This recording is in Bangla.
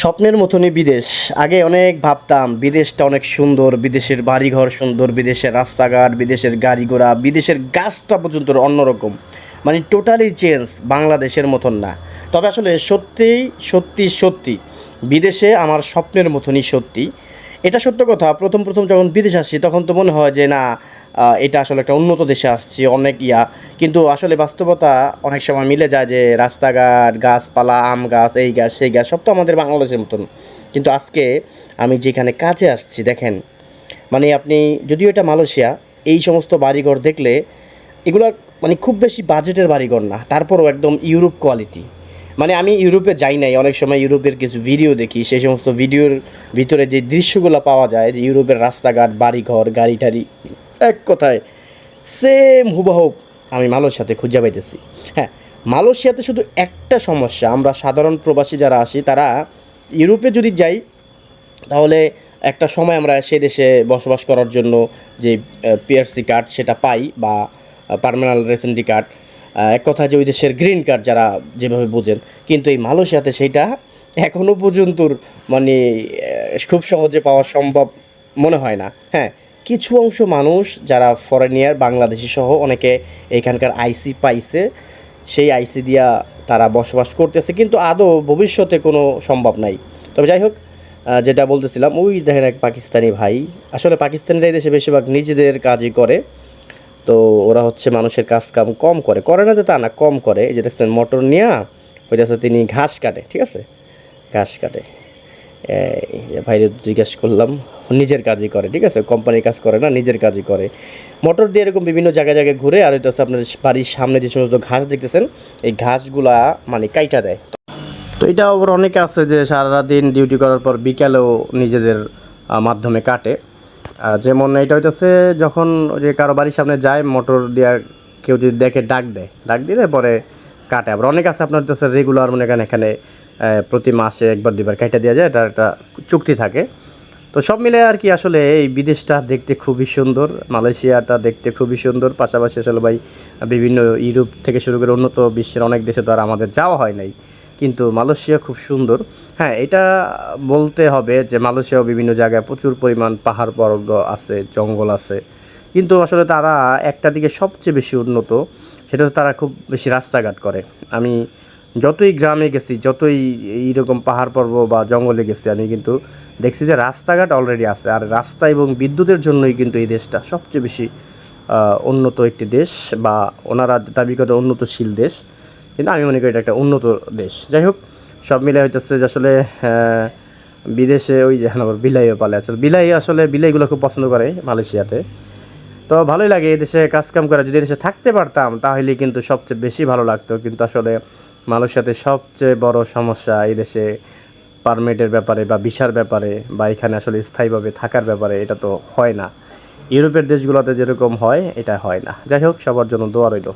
স্বপ্নের মতনই বিদেশ। আগে অনেক ভাবতাম, বিদেশটা অনেক সুন্দর, বিদেশের বাড়িঘর সুন্দর, বিদেশের রাস্তাঘাট, বিদেশের গাড়ি ঘোড়া বিদেশের গাছটা পর্যন্ত অন্যরকম। মানে টোটালি চেঞ্জ বাংলাদেশের মতন না। তবে আসলে সত্যিই, সত্যি সত্যি, বিদেশে আমার স্বপ্নের মতনই সত্যি। এটা সত্য কথা, প্রথম প্রথম যখন বিদেশ আসি, তখন তো মনে হয় যে না এটা আসলে একটা উন্নত দেশে আসছি, অনেক ইয়া। কিন্তু আসলে বাস্তবতা অনেক সময় মিলে যায় যে রাস্তাঘাট, গাছপালা, আম গাছ, এই গাছ, সেই গাছ, সব তো আমাদের বাংলাদেশের মতন। কিন্তু আজকে আমি যেখানে কাজে আসছি, দেখেন মানে আপনি, যদিও এটা মালয়েশিয়া, এই সমস্ত বাড়িঘর দেখলে এগুলো মানে খুব বেশি বাজেটের বাড়িঘর না, তারপরও একদম ইউরোপ কোয়ালিটি। মানে আমি ইউরোপে যাই নাই, অনেক সময় ইউরোপের কিছু ভিডিও দেখি, সেই সমস্ত ভিডিওর ভিতরে যে দৃশ্যগুলো পাওয়া যায়, যে ইউরোপের রাস্তাঘাট, বাড়িঘর গাড়ি টাড়ি এক কথায় সেম হুবহু আমি মালয়েশিয়াতে খুঁজে পাইতেছি। হ্যাঁ মালয়েশিয়াতে শুধু একটা সমস্যা, আমরা সাধারণ প্রবাসী যারা আসি তারা ইউরোপে যদি যাই, তাহলে একটা সময় আমরা সে দেশে বসবাস করার জন্য যে পিআরসি কার্ড সেটা পাই বা পার্মানেন্ট রেসেন্টি কার্ড এক কথা যে ওই দেশের গ্রিন কার্ড যারা যেভাবে বোঝেন, কিন্তু এই মালয়েশিয়াতে সেইটা এখনও পর্যন্ত মানে খুব সহজে পাওয়া সম্ভব মনে হয় না। হ্যাঁ কিছু অংশ মানুষ যারা ফরেনিয়ার বাংলাদেশি সহ অনেকে এখানকার আইসি পাইছে, সেই আইসি দিয়া তারা বসবাস করতেছে, কিন্তু আদৌ ভবিষ্যতে কোনো সম্ভব নাই। তবে যাই হোক যেটা বলতেছিলাম, ওই দেখেন এক পাকিস্তানি ভাই, আসলে পাকিস্তানিরা এই দেশে বেশিরভাগ নিজেদের কাজই করে, তো ওরা হচ্ছে মানুষের কাজ কাম কম করে করে না যে তা না, কম করে, এই যে দেখছেন, মোটর নিয়ে হইতেছে তিনি ঘাস কাটে, ঠিক আছে? ঘাস কাটে। ভাইরে জিজ্ঞেস করলাম নিজের কাজই করে ঠিক আছে? কোম্পানির কাজ করে না নিজের কাজই করে। মোটর দিয়ে এরকম বিভিন্ন জায়গায় জায়গায় ঘুরে আর হইতেছে আপনার বাড়ির সামনে যে সমস্ত ঘাস দেখতেছেন এই ঘাসগুলা মানে কাইটা দেয়। তো এটা আবার অনেকে আছে যে সারা দিন ডিউটি করার পর বিকালেও নিজেদের মাধ্যমে কাটে। যেমন এটা হইতেছে যখন যে কারও বাড়ির সামনে যায় মোটর দিয়া কেউ যদি দেখে ডাক দেয়। ডাক দিলে পরে কাটে। আবার অনেক আছে আপনার হচ্ছে রেগুলার মনে এখানে আহ, প্রতি মাসে একবার দুবার কাইটা দেওয়া যায় এটা একটা চুক্তি থাকে। তো সব মিলে আর কি আসলে এই বিদেশটা দেখতে খুবই সুন্দর, মালয়েশিয়াটা দেখতে খুবই সুন্দর, পাশাপাশি আসলে ভাই বিভিন্ন ইউরোপ থেকে শুরু করে উন্নত বিশ্বের অনেক দেশে তো আর আমাদের যাওয়া হয় নাই। কিন্তু মালয়েশিয়া খুব সুন্দর। হ্যাঁ এটা বলতে হবে যে মালয়েশিয়াও বিভিন্ন জায়গায় প্রচুর পরিমাণ পাহাড় পর্বত আছে, জঙ্গল আছে। কিন্তু আসলে তারা একটা দিকে সবচেয়ে বেশি উন্নত, সেটা তারা খুব বেশি রাস্তাঘাট করে। আমি যতই গ্রামে গেছি, যতই এইরকম পাহাড় পর্বত বা জঙ্গলে গেছি আমি কিন্তু দেখছি যে রাস্তাঘাট অলরেডি আছে। আর রাস্তা এবং বিদ্যুতের জন্যই কিন্তু এই দেশটা সবচেয়ে বেশি উন্নত একটি দেশ বা ওনারা দাবি করে উন্নতশীল দেশ। কিন্তু আমি মনে করি এটা একটা উন্নত দেশ। যাই হোক, সব মিলে হইতেছে যে আসলে বিদেশে ওই যে আবার বিলাইও পালে আছে। বিলাই আসলে, বিলাইগুলো খুব পছন্দ করে মালয়েশিয়াতে। তো ভালোই লাগে এই দেশে কাজকাম করে। যদি এদেশে থাকতে পারতাম তাহলে কিন্তু সবচেয়ে বেশি ভালো লাগতো। কিন্তু আসলে মালয়েশিয়াতে সবচেয়ে বড় সমস্যা এই দেশে পারমিটের ব্যাপারে বা ভিসার ব্যাপারে বা এখানে আসলে স্থায়ীভাবে থাকার ব্যাপারে এটা তো হয় না। ইউরোপের দেশগুলোতে যেরকম হয়, এটা হয় না। যাই হোক, সবার জন্য দোয়া রইল।